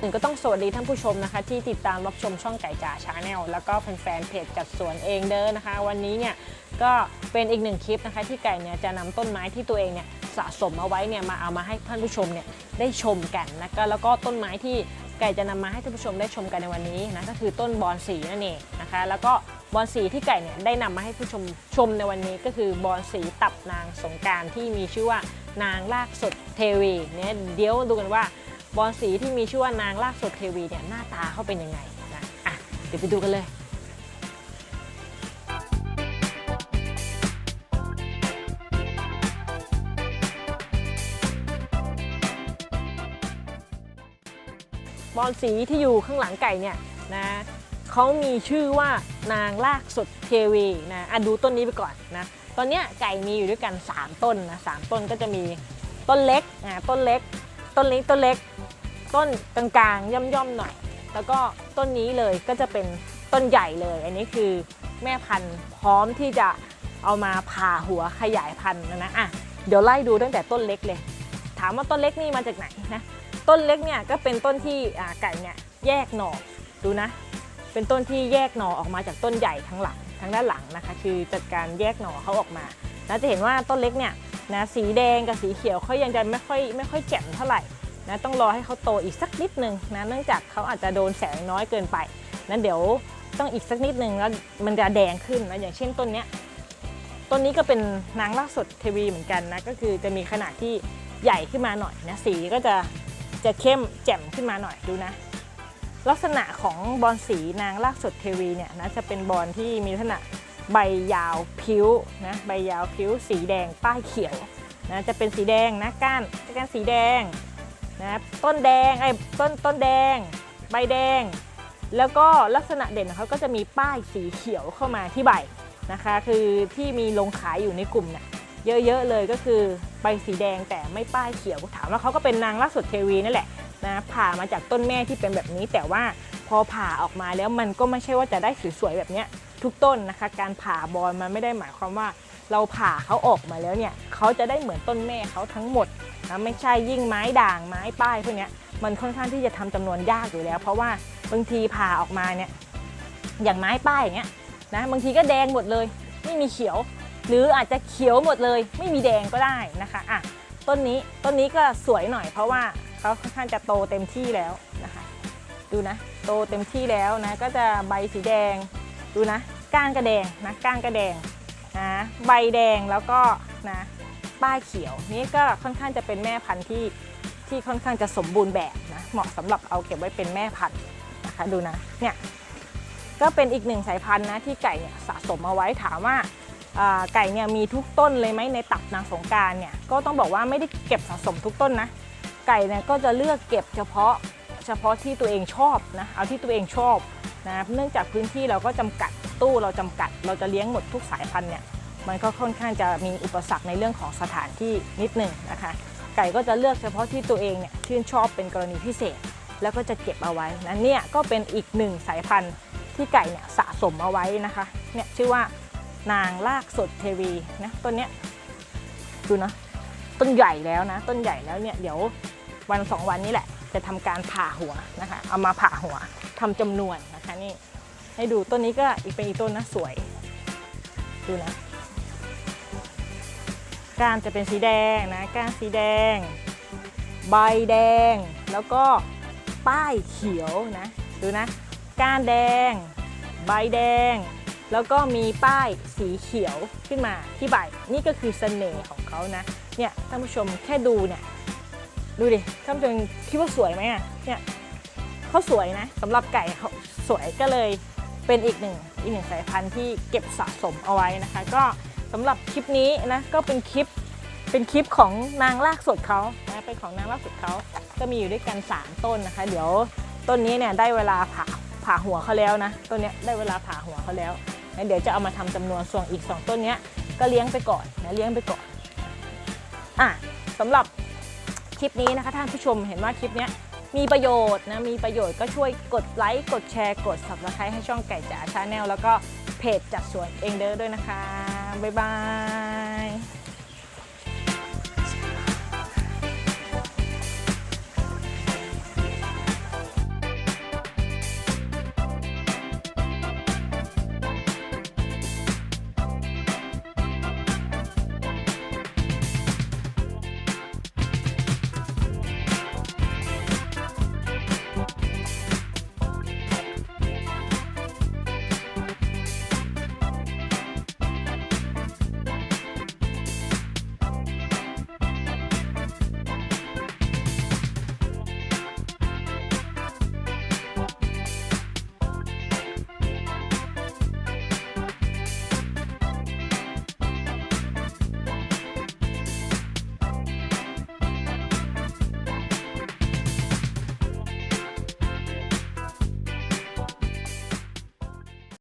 หนึ่งก็ต้องสวัสดีท่านผู้ชมนะคะ ที่ติดตามรับชมช่องไก่จ๋าชาแนลแล้วก็แฟนๆเพจจัดสวนเองเด้อนะคะ วันนี้เนี่ยก็เป็นอีกหนึ่งคลิปนะคะ ที่ไก่เนี่ยจะนำต้นไม้ที่ตัวเองเนี่ยสะสมเอาไว้เนี่ยมาเอามาให้ท่านผู้ชมเนี่ยได้ชมกันนะคะแล้วก็ต้นไม้ที่ไก่จะนำมาให้ท่านผู้ชมได้ชมกันในวันนี้นะก็คือต้นบอนสีนั่นเองนะคะ แล้วก็บอนสีที่ไก่เนี่ยได้นำมาให้ผู้ชมชมในวันนี้ก็คือบอนสีตับนางสงการที่มีชื่อว่านางลากสดเทวีเนี่ยเดี๋ยวดูกันว่า บอลสีที่มีชื่อว่านางลากสดเทวีเนี่ยหน้าตาเขาเป็นยังไงนะอะเดี๋ยวไปดูกันเลยบอลสีที่อยู่ข้างหลังไก่เนี่ยนะเขามีชื่อว่านางลากสดเทวีนะอะดูต้นนี้ไปก่อนนะตอนเนี้ยไก่มีอยู่ด้วยกัน 3 ต้นนะสามต้นก็จะมีต้นเล็กอะต้นเล็ก ต้นเล็กต้นเล็ก ต้นกลางๆ ย่อมๆหน่อย แล้วก็ต้นนี้เลยก็จะเป็นต้นใหญ่เลย อันนี้คือแม่พันธุ์พร้อมที่จะเอามาผ่าหัวขยายพันธุ์นะนะอะเดี๋ยวไล่ดูตั้งแต่ต้นเล็กเลย ถามว่าต้นเล็กนี่มาจากไหนนะต้นเล็กเนี่ยก็เป็นต้นที่ไก่เนี่ยแยกหน่อดูนะ เป็นต้นที่แยกหน่อออกมาจากต้นใหญ่ทั้งหลังทั้งด้านหลังนะคะ คือจัดการแยกหน่อเขาออกมานะจะเห็นว่าต้นเล็กเนี่ยนะสีแดงกับสีเขียวเขายังจะไม่ค่อยไม่ค่อยแจ่มเท่าไหร่ นะต้องรอให้เขาโตอีกสักนิดนึงนะเนื่องจากเขาอาจจะโดนแสงน้อยเกินไปนะเดี๋ยวต้องอีกสักนิดนึงแล้วมันจะแดงขึ้นนะอย่างเช่นต้นเนี้ยต้นนี้ก็เป็นนางลากสดเทวีเหมือนกันนะก็คือจะมีขนาดที่ใหญ่ขึ้นมาหน่อยนะสีก็จะจะเข้มแจ่มขึ้นมาหน่อยดูนะ ลักษณะของบอลสีนางลากสดเทวีเนี่ยนะจะเป็นบอลที่มีลักษณะใบยาวผิวนะใบยาวผิวสีแดงป้ายเขียวนะจะเป็นสีแดงนะก้านก้านสีแดง นะต้นแดงไอ้ต้นต้นแดง ใบแดง แล้วก็ลักษณะเด่นของเขาก็จะมีป้ายสีเขียวเข้ามาที่ใบนะคะ คือที่มีลงขายอยู่ในกลุ่มเนี่ยเยอะๆเลยก็คือใบสีแดงแต่ไม่ป้ายเขียวถามว่าเขาก็เป็นนางลักษดเทวีนั่นแหละนะผ่ามาจากต้นแม่ที่เป็นแบบนี้ แต่ว่าพอผ่าออกมาแล้วมันก็ไม่ใช่ว่าจะได้สวยๆแบบเนี้ยทุกต้นนะคะ การผ่าบอลมันไม่ได้หมายความว่า เราผ่าเขาออกมาแล้วเนี่ยเขาจะได้เหมือนต้นแม่เขาทั้งหมด นะไม่ใช่ยิ่งไม้ด่างไม้ป้ายพวกนี้มันค่อนข้างที่จะทำจำนวนยากอยู่แล้ว เพราะว่าบางทีผ่าออกมาเนี่ยอย่างไม้ป้ายอย่างเงี้ยนะบางทีก็แดงหมดเลย ไม่มีเขียว หรืออาจจะเขียวหมดเลย ไม่มีแดงก็ได้นะคะอะต้นนี้ต้นนี้ก็สวยหน่อย เพราะว่าเขาค่อนข้างจะโตเต็มที่แล้วนะคะ ดูนะ โตเต็มที่แล้วนะก็จะใบสีแดงดูนะก้านกระแดงนะก้านกระแดงนะใบแดงแล้วก็นะ ป้ายเขียว นี่ก็ค่อนข้างจะเป็นแม่พันธุ์ที่ที่ค่อนข้างจะสมบูรณ์แบบนะเหมาะสำหรับเอาเก็บไว้เป็นแม่พันธุ์นะคะดูนะเนี่ยก็เป็นอีกหนึ่งสายพันธุ์นะที่ไก่เนี่ยสะสมเอาไว้ถามว่าไก่เนี่ยมีทุกต้นเลยไหมในตับนางสงการเนี่ยก็ต้องบอกว่าไม่ได้เก็บสะสมทุกต้นนะไก่เนี่ยก็จะเลือกเก็บเฉพาะเฉพาะที่ตัวเองชอบนะเอาที่ตัวเองชอบนะเนื่องจากพื้นที่เราก็จำกัดตู้เราจำกัด เราจะเลี้ยงหมดทุกสายพันธุ์เนี่ย มันก็ค่อนข้างจะมีอุปสรรคในเรื่องของสถานที่นิดหนึ่งนะคะ ไก่ก็จะเลือกเฉพาะที่ตัวเองเนี่ยชื่นชอบเป็นกรณีพิเศษ แล้วก็จะเก็บเอาไว้นะเนี่ยก็เป็นอีกหนึ่งสายพันธุ์ที่ไก่เนี่ยสะสมเอาไว้นะคะเนี่ยชื่อว่านางลากสดเทวีนะต้นเนี้ยดูนะต้นใหญ่แล้วนะ ต้นใหญ่แล้วเนี่ยเดี๋ยววันสองวันนี้แหละ จะทำการผ่าหัวนะคะ เอามาผ่าหัวทำจำนวนนะคะนี่ให้ดูต้นนี้ก็อีกเป็นอีกต้นนะสวยดูนะ ก้านจะเป็นสีแดงนะก้านสีแดง ใบแดง แล้วก็ป้ายเขียวนะดูนะ ก้านแดง ใบแดง แล้วก็มีป้ายสีเขียวขึ้นมาที่ใบนี่ก็คือเสน่ห์ของเขานะเนี่ยท่านผู้ชมแค่ดูเนี่ยดูดิท่านผู้ชมคิดว่าสวยไหมอะเนี่ยเขาสวยนะสำหรับไก่เขาสวยก็เลยเป็นอีกหนึ่งอีกหนึ่งสายพันธุ์ที่เก็บสะสมเอาไว้นะคะ ก็ สำหรับคลิปนี้นะก็เป็นคลิปเป็นคลิปของนางลากสดเขานะเป็นของนางลากสดเขาก็มีอยู่ด้วยกัน 3 ต้นนะคะ เดี๋ยวต้นนี้เนี่ยได้เวลาผ่าผ่าหัวเขาแล้วนะต้นนี้ได้เวลาผ่าหัวเขาแล้วนะเดี๋ยวจะเอามาทำจำนวนส่วนอีก 2 ต้นเนี้ยก็เลี้ยงไปก่อนนะเลี้ยงไปก่อนอะสำหรับคลิปนี้นะคะท่านผู้ชมเห็นว่าคลิปนี้มีประโยชน์นะมีประโยชน์ก็ช่วยกดไลค์กดแชร์กด subscribe ให้ช่องไก่จ๋าชาแนลแล้วก็ เพจจัดสวนเองเด้อด้วยนะคะ บ๊ายบาย